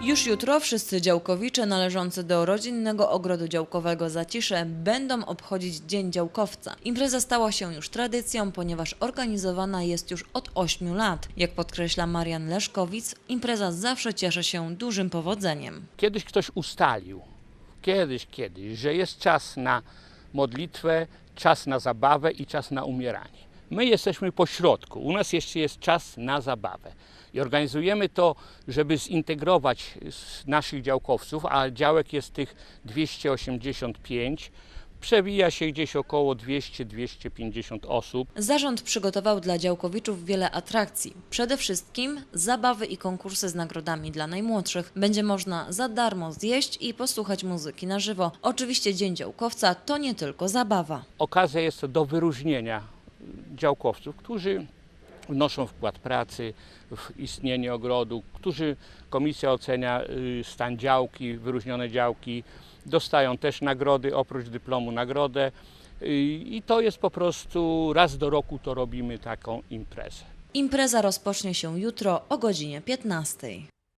Już jutro wszyscy działkowicze należący do rodzinnego ogrodu działkowego Zacisze będą obchodzić Dzień Działkowca. Impreza stała się już tradycją, ponieważ organizowana jest już od 8 lat. Jak podkreśla Marian Leszkowic, impreza zawsze cieszy się dużym powodzeniem. Kiedyś ktoś ustalił, kiedyś, kiedyś, że jest czas na modlitwę, czas na zabawę i czas na umieranie. My jesteśmy po środku. U nas jeszcze jest czas na zabawę. I organizujemy to, żeby zintegrować naszych działkowców, a działek jest tych 285. Przewija się gdzieś około 200-250 osób. Zarząd przygotował dla działkowiczów wiele atrakcji. Przede wszystkim zabawy i konkursy z nagrodami dla najmłodszych. Będzie można za darmo zjeść i posłuchać muzyki na żywo. Oczywiście Dzień Działkowca to nie tylko zabawa. okazja jest do wyróżnienia działkowców, którzy wnoszą wkład pracy w istnienie ogrodu, którzy komisja ocenia y, stan działki, wyróżnione działki, dostają też nagrody, oprócz dyplomu nagrodę Y, i to jest po prostu raz do roku to robimy taką imprezę. Impreza rozpocznie się jutro o godzinie 15.